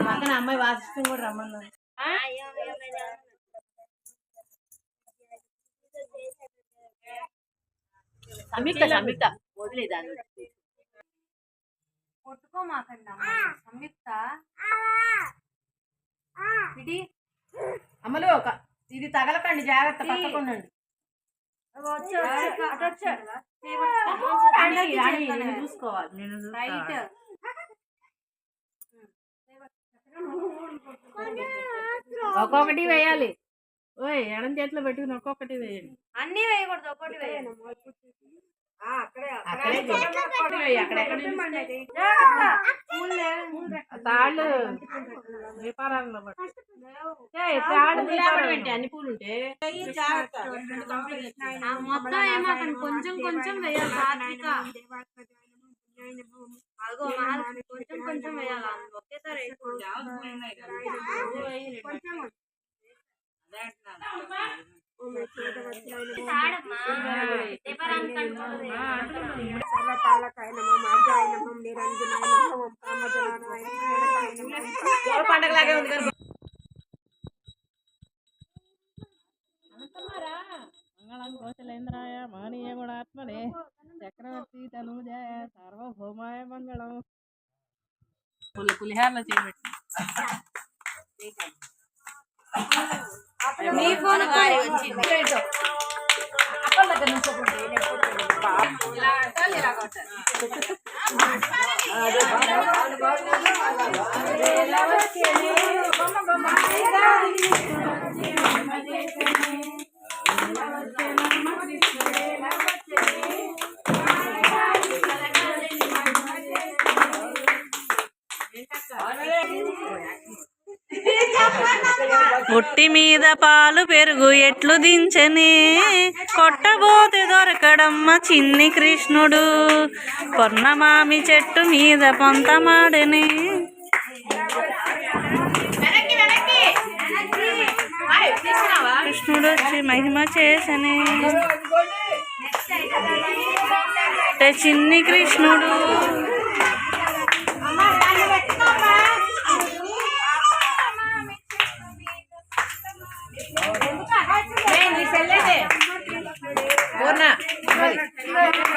పక్కన అమ్మాయి వాసిష్టం కూడా రమ్మన్నారు సంయుక్త సంయుక్త వదిలేదాన్ని కొట్టుకోమాకండి అమ్మ సంయుక్త ఇది అమ్మలు ఒక ఇది తగలకండి జాగ్రత్త పక్కకుండండి నేను చూసుకోవాలి. నేను. ఒక్కొక్కటి వేయాలి. ఓయ్ ఎడం చేతిలో పెట్టుకుని ఒక్కొక్కటి వేయండి. అన్ని వేయకూడదు ఒకటి వేయండి. తాళ్ళు. ఏయ్, తాళ్ళు పెట్టి అన్ని పూలు ఉంటే. ఆ మొత్తం ఏమాకండి కొంచెం కొంచెం వేయాలి సాత్విక అదిగో మహాలక్ష్మి కొంచెం కొంచెం వేయాలి? ఒకేసారి పండగలాగే ఉంది కదా మంగళం కోశలేంద్రాయ మహనీయ గుణాత్మనే. చక్రవర్తి తనూజాయ సార్వభౌమాయ మంగళం. పులి పులిహారలో చేయబెట్టి నీ ఫోన్ వచ్చింది ఉట్టి మీద పాలు పెరుగు ఎట్లు దించని? కొట్టబోతే దొరకడమ్మ చిన్ని కృష్ణుడు. పొన్నమామి చెట్టు మీద పొంతమాడని కృష్ణుడు వచ్చి మహిమ చేసని. అంటే చిన్ని కృష్ణుడు. నీ సెల్లెటే పూర్ణ మరి. నాటి యొక్క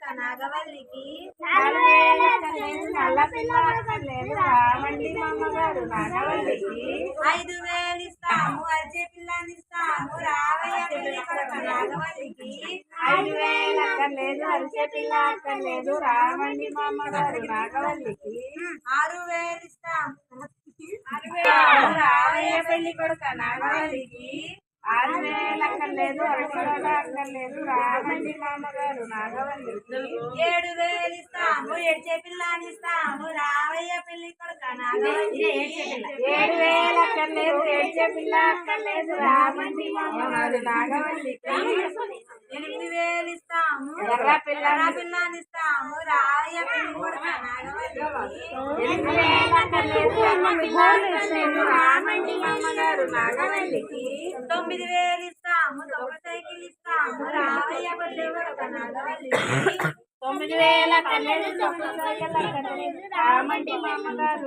కొడుక నాగవల్లికి ఐదు వేలు ఇస్తాము అర్జే పిల్లని ఇస్తాము రావయ్య పెళ్ళి కొడుక నాగవల్లికి ఐదు వేలు అక్కర్లేదు అరిసే పిల్ల అక్కర్లేదు రామండి మా అమ్మగారు నాగవల్లికి ఆరు వేలు ఇస్తాము. రావయ్య పెళ్ళి కొడుక నాగవల్లికి అక్కర్లేదు పిల్ల అక్కర్లేదు రామండి మా అమ్మగారు నాగవల్లికి ఏడు వేలు ఇస్తాము ఎడ్చే పిల్లని ఇస్తాము రావయ్య కొడుక నాగవల్లికి ఏడు వేలు అక్కర్లేదు ఏడ్చే పిల్ల అక్కర్లేదు రామండి మా అమ్మగారు నాగవల్లికి ఎనిమిది వేలు ఇస్తాము. ఎర్ర పిల్లని ఇస్తాము. ఇస్తాము రామండి అమ్మగారు నాగవల్లికి తొమ్మిది వేలు ఇస్తాము. తొక్క సైకిల్ ఇస్తాము. రావయ్య కొడుక నాగవల్లికి తొమ్మిది వేల తొమ్మిది రామండి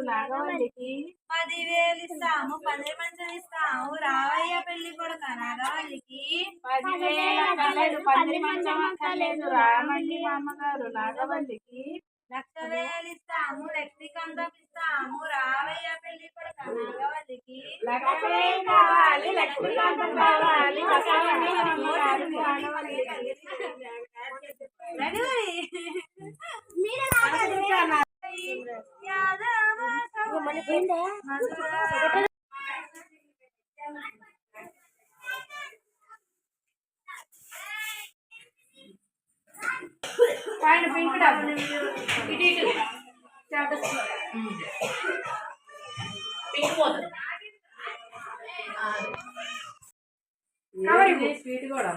నాగవల్లికి. పదివేలు ఇస్తాము పది మంచం ఇస్తాము. రావయ్య పెళ్ళి కొడుక నాగవల్లికి? పది వేల అక్కర్లేదు పది మంచం అక్కర్లేదు రామండి మా అమ్మగారు నాగవల్లికి. లక్ష వేలు ఇస్తాము లక్ష్మీకాంతం ఇస్తాము. రావయ్య పెళ్ళి కొడుక నాగవల్లికి? లక్ష్మీ కావాలి లక్ష్మీకాంతం కావాలి. నాగవల్లికి పైన పింక్ డబ్బు ఇటు ఇటు. పోతుంది. కవర్ ఇవ్వు. స్వీట్ కూడా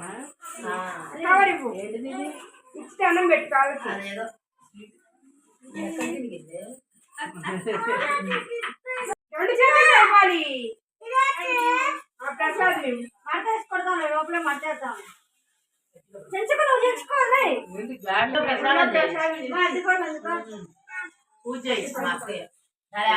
కవర్ ఇవ్వు. ఇచ్చి అన్నం పెట్టు కావచ్చు రెండు చేతులు లేపాలి ఆ ప్రసాద్. ఇవ్వు. మడతేసుకొడతాం లోపల మడతేస్తాం పూజ చేయి మా అక్కయ్య సరే